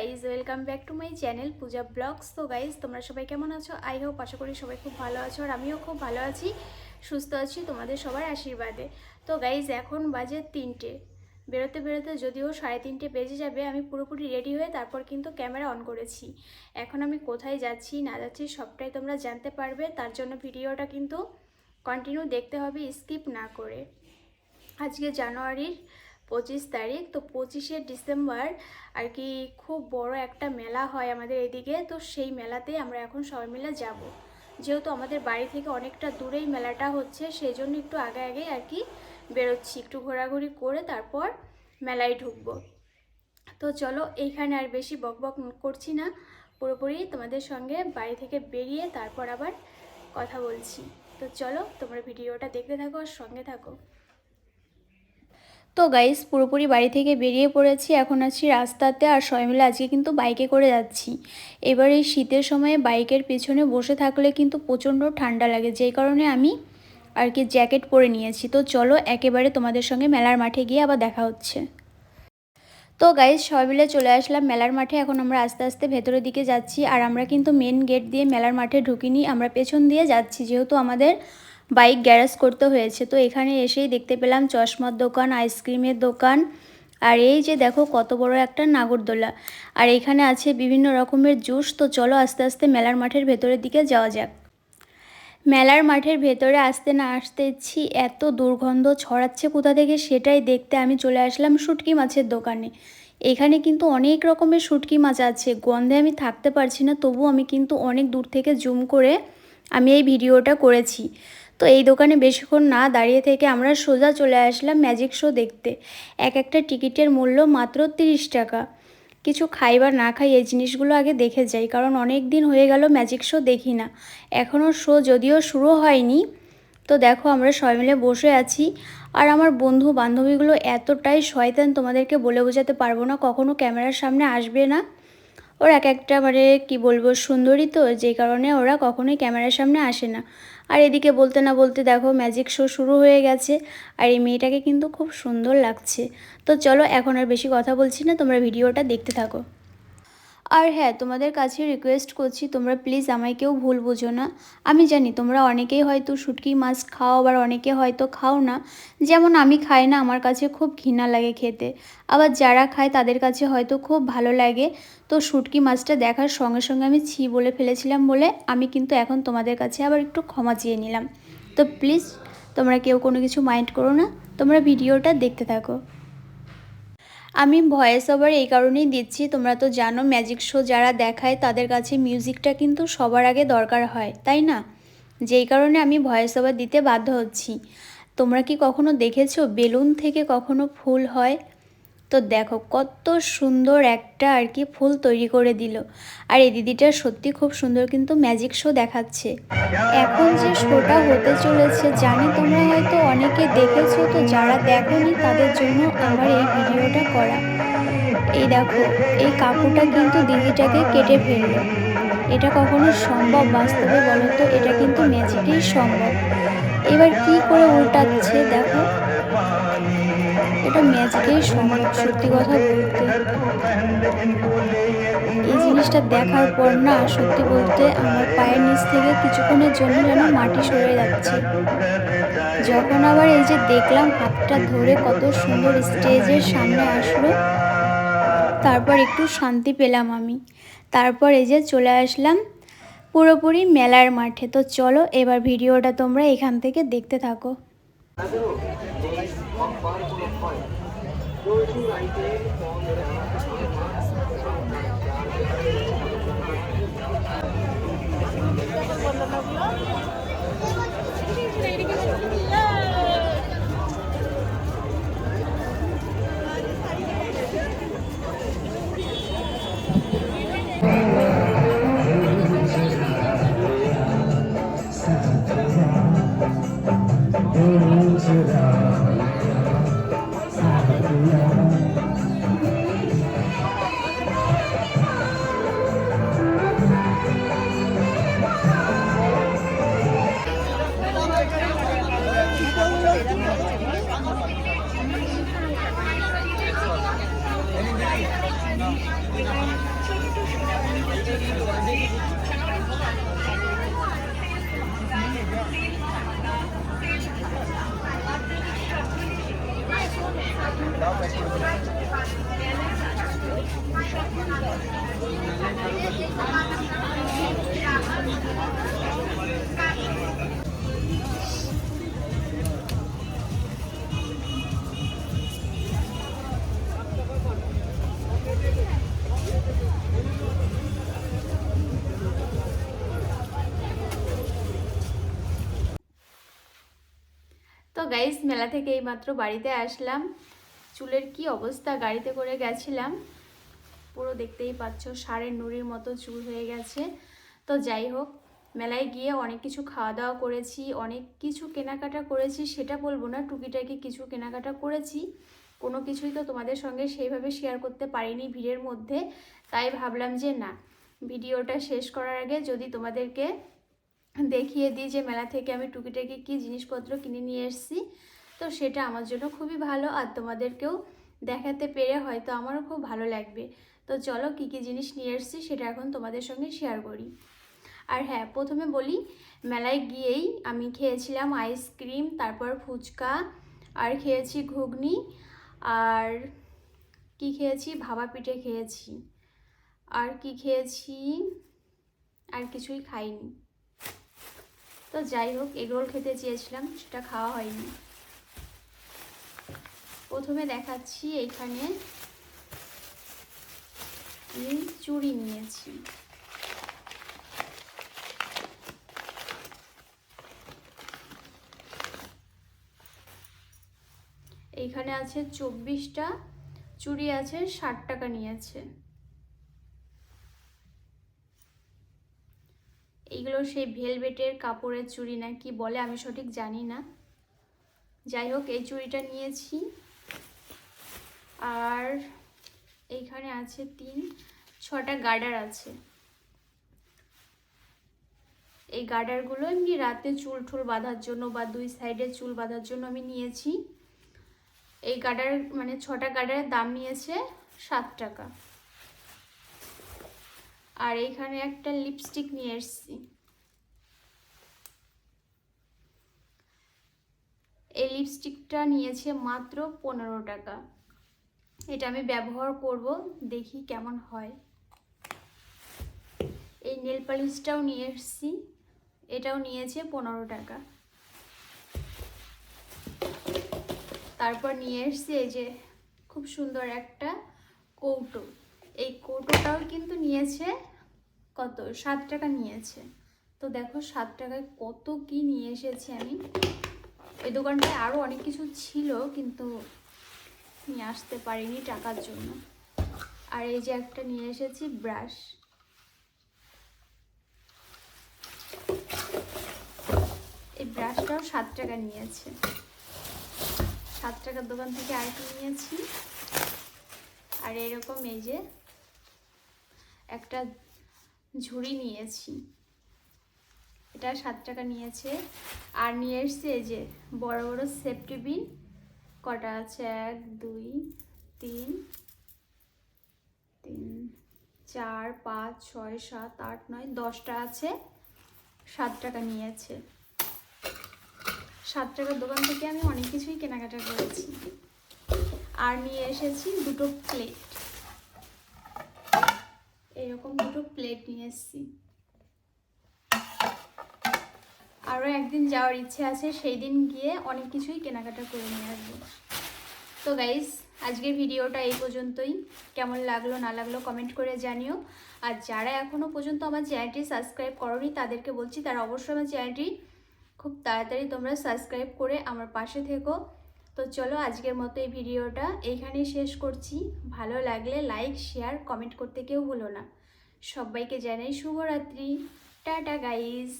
Guys welcome back to my channel Puja vlogs তো guys তোমরা সবাই কেমন আছো? আই হোপ আশা করি সবাই খুব ভালো আছো আর আমিও খুব ভালো আছি, সুস্থ আছি তোমাদের সবার আশীর্বাদে। তো গাইজ এখন বাজে তিনটে। বেরোতে বেরোতে যদিও সাড়ে তিনটে বেজে যাবে, আমি পুরোপুরি রেডি হয়ে তারপর কিন্তু ক্যামেরা অন করেছি। এখন আমি কোথায় যাচ্ছি, না যাচ্ছি সবটাই তোমরা জানতে পারবে, তার জন্য ভিডিওটা কিন্তু কন্টিনিউ দেখতে হবে স্কিপ না করে। আজকে জানুয়ারির পঁচিশ তারিখ, তো পঁচিশে ডিসেম্বর আর কি খুব বড় একটা মেলা হয় আমাদের এদিকে, তো সেই মেলাতে আমরা এখন সবাই মিলে যাব। যেহেতু আমাদের বাড়ি থেকে অনেকটা দূরেই মেলাটা হচ্ছে, সেই জন্য একটু আগে আগে আর কি বেরোচ্ছি, একটু ঘোরাঘুরি করে তারপর মেলায় ঢুকবো। তো চলো, এইখানে আর বেশি বক বক করছি না, পুরোপুরি তোমাদের সঙ্গে বাড়ি থেকে বেরিয়ে তারপর আবার কথা বলছি। তো চলো, তোমরা ভিডিওটা দেখতে থাকো আর সঙ্গে থাকো। তো গাইস পুরোপুরি বাড়ি থেকে বেরিয়ে পড়েছি। এখন আছি রাস্তাতে আর সবাই মিলে আজকে কিন্তু বাইকে করে যাচ্ছি। এবার এই শীতের সময়ে বাইকের পেছনে বসে থাকলে কিন্তু প্রচণ্ড ঠান্ডা লাগে। যেই কারণে আমি আর কি জ্যাকেট পরে নিয়েছি। তো চলো একেবারে তোমাদের সঙ্গে মেলার মাঠে গিয়ে আবার দেখা হচ্ছে। তো গাইজ সবাই মিলে চলে আসলাম মেলার মাঠে। এখন আমরা আস্তে আস্তে ভেতরের দিকে যাচ্ছি। আর আমরা কিন্তু মেন গেট দিয়ে মেলার মাঠে ঢুকিনি। আমরা পেছন দিয়ে যাচ্ছি। যেহেতু আমাদের বাইক গ্যারেজ করতে হয়েছে। তো এখানে এসেই দেখতে পেলাম চশমার দোকান, আইসক্রিমের দোকান। আর এই যে দেখো কত বড় একটা নাগরদোলা। আর এখানে আছে বিভিন্ন রকমের জুস। তো চলো আস্তে আস্তে মেলার মাঠের ভেতরের দিকে যাওয়া যাক। মেলার মাঠের ভেতরে আসতে না আসতেছি এত দুর্গন্ধ ছড়াচ্ছে কোথা থেকে সেটাই দেখতে আমি চলে আসলাম শুটকি মাছের দোকানে। এখানে কিন্তু অনেক রকমের শুটকি মাছ আছে। গন্ধে আমি থাকতে পারছি না তবু আমি কিন্তু অনেক দূর থেকে জুম করে আমি এই ভিডিওটা করেছি। তো এই দোকানে বেশিক্ষণ না দাঁড়িয়ে থেকে আমরা সোজা চলে আসলাম ম্যাজিক শো দেখতে। এক একটা টিকিটের মূল্য মাত্র তিরিশ টাকা। কিছু খাই বা না খাই এই জিনিসগুলো আগে দেখে যাই, কারণ অনেক দিন হয়ে গেল ম্যাজিক শো দেখি না। এখনও শো যদিও শুরু হয়নি, তো দেখো আমরা সবাই মিলে বসে আছি। আর আমার বন্ধু বান্ধবীগুলো এতটাই শয়তান তোমাদেরকে বলে বোঝাতে পারব না, কখনো ক্যামেরার সামনে আসবে না। ওর এক একটা মানে কি বলব, সুন্দরী তো যেই কারণে ওরা কখনোই ক্যামেরার সামনে আসে না। আর এদিকে বলতে না বলতে দেখো ম্যাজিক শো শুরু হয়ে গেছে, আর এই মেয়েটাকে কিন্তু খুব সুন্দর লাগছে। তো চলো এখন আর বেশি কথা বলছি না, তোমরা ভিডিওটা দেখতে থাকো। আর হ্যাঁ তোমাদের কাছে রিকোয়েস্ট করছি, তোমরা প্লিজ আমায় কেউ ভুল বুঝো না। আমি জানি তোমরা অনেকেই হয়তো শুটকি মাছ খাও, আবার অনেকে হয়তো খাও না। যেমন আমি খাই না, আমার কাছে খুব ঘৃণা লাগে খেতে। আবার যারা খায়, তাদের কাছে হয়তো খুব ভালো লাগে। তো শুটকি মাছটা দেখার সঙ্গে সঙ্গে আমি ছি বলে ফেলেছিলাম বলে আমি কিন্তু এখন তোমাদের কাছে আবার একটু ক্ষমা চেয়ে নিলাম। তো প্লিজ তোমরা কেউ কোনো কিছু মাইন্ড করো না, তোমরা ভিডিওটা দেখতে থাকো। আমি ভয়েস ওভার এই কারণেই দিচ্ছি, তোমরা তো জানো ম্যাজিক শো যারা দেখায় তাদের কাছে মিউজিকটা কিন্তু সবার আগে দরকার হয়, তাই না? যেই কারণে আমি ভয়েস ওভার দিতে বাধ্য হচ্ছি। তোমরা কি কখনো দেখেছ? বেলুন থেকে কখনো ফুল হয়? তো দেখো কত সুন্দর একটা আর কি ফুল তৈরি করে দিল। আর এই দিদিটা সত্যি খুব সুন্দর কিন্তু ম্যাজিক শো দেখাচ্ছে। এখন যে শোটা হতে চলেছে, জানি তোমরা হয়তো অনেকে দেখেছ, তো যারা দেখোনি তাদের জন্য আমার এই ভিডিওটা করা। এই দেখো, এই কাকুটা কিন্তু দিদিটাকে কেটে ফেলল। এটা কখনো সম্ভব বাস্তবে বলো তো? এটা কিন্তু ম্যাজিকেই সম্ভব। এবার কি করে উল্টাচ্ছে দেখো? এটা ম্যাজিকেই সম্ভব সত্যি কথা বলতে। এই জিনিসটা দেখার পর না, সত্যি বলতে আমার পায়ের নিচ থেকে কিছুক্ষণের জন্য যেন মাটি সরে যাচ্ছে। যখন আবার এই যে দেখলাম হাতটা ধরে কত সুন্দর স্টেজের সামনে আসলো, তারপর একটু শান্তি পেলাম আমি। তারপর এই যে চলে আসলাম পুরোপুরি মেলার মাঠে। তো চলো, এবার ভিডিওটা তোমরা এখান থেকে দেখতে থাকো। of particle of oil. Those who write a form তো গাইস মেলা থেকে এইমাত্র বাড়িতে আসলাম। চুলের কি অবস্থা? গাড়িতে করে গেছিলাম। পুরো দেখতেই পাচ্ছ সারের নুড়ির মতো চুল হয়ে গেছে। তো যাই হোক, মেলায় গিয়ে অনেক কিছু খাওয়া দাওয়া করেছি, অনেক কিছু কেনাকাটা করেছি, সেটা বলব না, টুকিটাকি কিছু কেনাকাটা করেছি। কোনো কিছুই তো তোমাদের সঙ্গে সেইভাবে শেয়ার করতে পারিনি ভিড়ের মধ্যে। তাই ভাবলাম যে না, ভিডিওটা শেষ করার আগে যদি তোমাদেরকে দেখিয়ে দিই যে মেলা থেকে আমি টুকিটাকি কী জিনিসপত্র কিনে নিয়ে এসেছি। তো সেটা আমার জন্য খুবই ভালো আর তোমাদেরকেও দেখাতে পেরে হয়তো আমারও খুব ভালো লাগবে। তো চলো কী কী জিনিস নিয়ে এসেছি সেটা এখন তোমাদের সঙ্গে শেয়ার করি। আর হ্যাঁ প্রথমে বলি, মেলায় গিয়েই আমি খেয়েছিলাম আইসক্রিম তারপর ফুচকা, আর খেয়েছি ঘুগনি, আর কি খেয়েছি? ভাবা পিঠে খেয়েছি। আর কি খেয়েছি? আর কিছুই খাইনি। তো যাই হোক এগরোল খেতে চেয়েছিলাম, সেটা খাওয়া হয়নি। প্রথমে দেখাচ্ছি এখানে আমি চুড়ি নিয়েছি। এইখানে আছে চব্বিশটা, চুড়ি আছে ষাট টাকা নিয়েছে। সেই ভেলভেটের কাপড়ের চুড়ি না, কি বলে আমি সঠিক জানি না। যাই হোক, এই চুড়িটা নিয়েছি। আর এইখানে আছে তিন, ছটা গার্ডার আছে। এই গার্ডারগুলো এমনি রাতে চুল টুল বাঁধার জন্য বা দুই সাইডে চুল বাঁধার জন্য আমি নিয়েছি। এই গার্ডার মানে ছটা গার্ডারের দাম নিয়েছে সাত টাকা। আর এইখানে একটা লিপস্টিক নিয়ে এসছি। এই লিপস্টিকটা নিয়েছে মাত্র পনেরো টাকা। এটা আমি ব্যবহার করব, দেখি কেমন হয়। এই নেল পালিশটাও নিয়ে এসছি, এটাও নিয়েছে পনেরো টাকা। তারপর নিয়ে এসছি এই যে খুব সুন্দর একটা কৌটো। এই কৌটোটাও কিন্তু নিয়েছে কত? সাত টাকা নিয়েছে। তো দেখো সাত টাকায় কত কি নিয়ে এসেছি আমি। ওই দোকানটায় আরও অনেক কিছু ছিল, কিন্তু নিয়ে আসতে পারিনি টাকার জন্য। আর এই যে একটা নিয়ে এসেছি ব্রাশ। এই ব্রাশটাও সাত টাকা নিয়েছে। সাত টাকার দোকান থেকে আর আরেকটা নিয়েছি। আর এরকম এই যে একটা ঝুড়ি নিয়েছি। এটা সাত টাকা নিয়েছে। আর নিয়ে এসছে এই যে বড় বড় সেফটি বিন কটা আছে? এক, দুই, তিন তিন, চার, পাঁচ, ছয়, সাত, আট, নয়, দশটা আছে। সাত টাকা নিয়েছে। সাত টাকার দোকান থেকে আমি অনেক কিছুই কেনাকাটা করেছি। আর নিয়ে এসেছি দুটো প্লেট। এরকম দুটো প্লেট নিয়ে এসেছি। আরও একদিন যাওয়ার ইচ্ছে আছে, সেই দিন গিয়ে অনেক কিছুই কেনাকাটা করে নিয়ে আসব। তো গাইস আজকের ভিডিওটা এই পর্যন্তই। কেমন লাগল, না লাগল কমেন্ট করে জানিও। আর যারা এখনও পর্যন্ত আমার চ্যানেলটি সাবস্ক্রাইব করনি, তাদেরকে বলছি তারা অবশ্যই আমার চ্যানেলটি খুব তাড়াতাড়ি তোমরা সাবস্ক্রাইব করে আমার পাশে থেকো। তো চলো আজকের মতো এই ভিডিওটা এইখানেই শেষ করছি। ভালো লাগলে লাইক শেয়ার কমেন্ট করতে কেউ ভুলো না। সবাইকে জানাই শুভরাত্রি। Tata guys